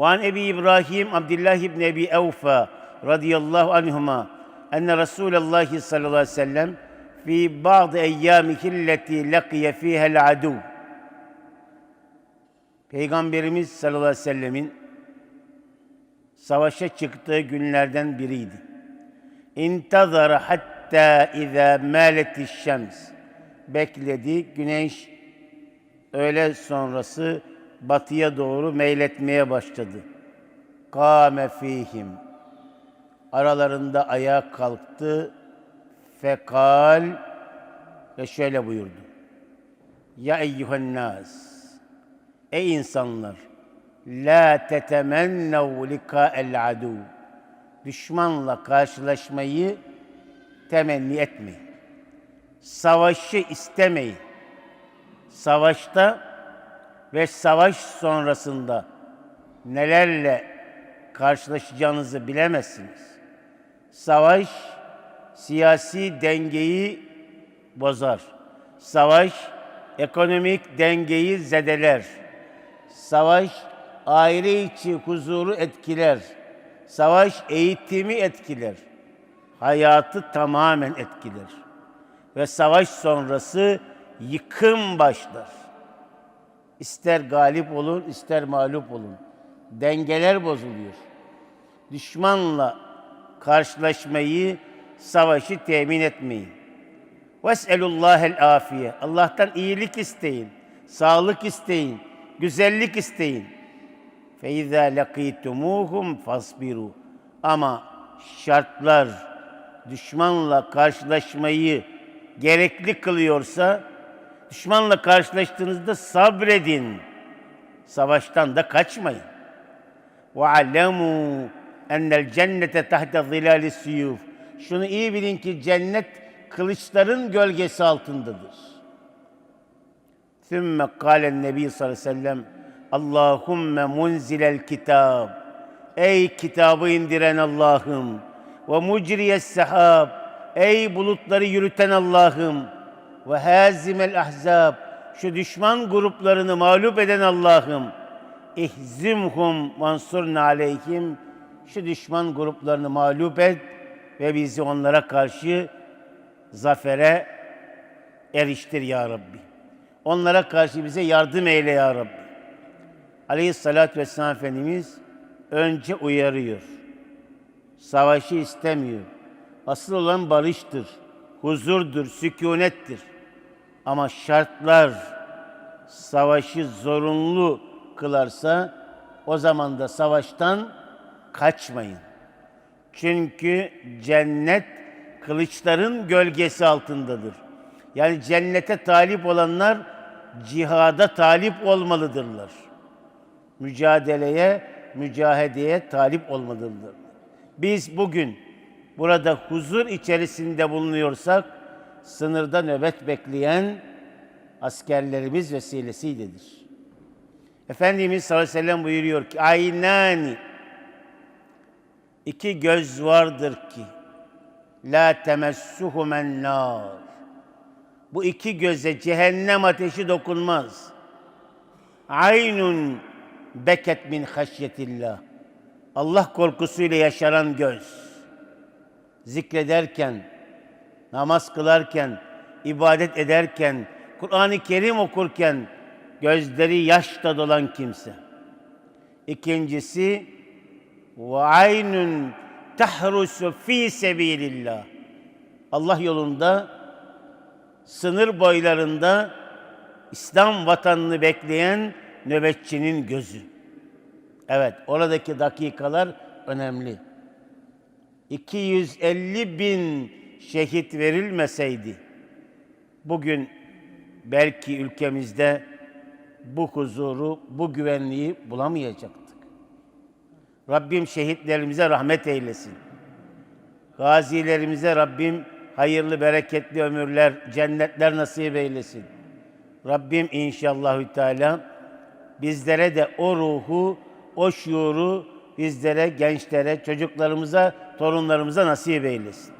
وعن ابي ابراهيم عبد الله بن ابي اوفى رضي الله عنهما ان رسول الله صلى الله عليه وسلم في بعض ايامه التي لقي فيها العدو Peygamberimiz sallallahu aleyhi ve sellemin savaşa çıktığı günlerden biriydi. İntazara hatta izâ mâletiş şems. Bekledi, güneş öğle sonrası batıya doğru meyletmeye başladı. Kâme fîhim. Aralarında ayağa kalktı. Fekal ve şöyle buyurdu. Ya eyyühennâs. Ey insanlar! La tetemennev likâ'el adu. Düşmanla karşılaşmayı temenni etmeyin. Savaşı istemeyin. Savaşta ve savaş sonrasında nelerle karşılaşacağınızı bilemezsiniz. Savaş siyasi dengeyi bozar. Savaş ekonomik dengeyi zedeler. Savaş aile içi huzuru etkiler. Savaş eğitimi etkiler. Hayatı tamamen etkiler. Ve savaş sonrası yıkım başlar. İster galip olun, ister mağlup olun. Dengeler bozuluyor. Düşmanla karşılaşmayı, savaşı temin etmeyin. Ves'elullahel afiye. Allah'tan iyilik isteyin, sağlık isteyin, güzellik isteyin. Feiza lakitumuhum fasbiru. Ama şartlar düşmanla karşılaşmayı gerekli kılıyorsa düşmanla karşılaştığınızda sabredin. Savaştan da kaçmayın. Alemu ennel cennete tahta zilali suyuf. Şunu iyi bilin ki cennet kılıçların gölgesi altındadır. Sümme kâlen nebi sallallahu aleyhi ve sellem Allahümme munzilel kitab. Ey kitabı indiren Allah'ım. Ve mucriyes sehab. Ey bulutları yürüten Allah'ım. Ve hazimel ahzab. Şu düşman gruplarını mağlup eden Allah'ım. İhzimhum mansurna aleyhim. Şu düşman gruplarını mağlup et ve bizi onlara karşı zafere eriştir ya Rabbi. Onlara karşı bize yardım eyle ya Rabbi. Aleyhissalatü vesselam Efendimiz önce uyarıyor. Savaşı istemiyor. Asıl olan barıştır, huzurdur, sükunettir. Ama şartlar savaşı zorunlu kılarsa o zaman da savaştan kaçmayın. Çünkü cennet kılıçların gölgesi altındadır. Yani cennete talip olanlar cihada talip olmalıdırlar. Mücadeleye, mücahedeye talip olmalıdırlar. Biz bugün burada huzur içerisinde bulunuyorsak sınırda nöbet bekleyen askerlerimiz vesilesiyledir. Efendimiz sallallahu aleyhi ve sellem buyuruyor ki aynani iki göz vardır ki la temessuhumen nar. Bu iki göze cehennem ateşi dokunmaz. Aynun beket min haşyetillah. Allah korkusuyla yaşaran göz. Zikrederken, namaz kılarken, ibadet ederken, Kur'an-ı Kerim okurken gözleri yaşla dolan kimse. İkincisi ve aynun tahrusu fi sebilillah. Allah yolunda sınır boylarında İslam vatanını bekleyen nöbetçinin gözü. Evet, oradaki dakikalar önemli. 250 bin şehit verilmeseydi, bugün belki ülkemizde bu huzuru, bu güvenliği bulamayacaktık. Rabbim şehitlerimize rahmet eylesin. Gazilerimize Rabbim hayırlı, bereketli ömürler, cennetler nasip eylesin. Rabbim inşallahü teala bizlere de o ruhu, o şuuru bizlere, gençlere, çocuklarımıza, torunlarımıza nasip eylesin.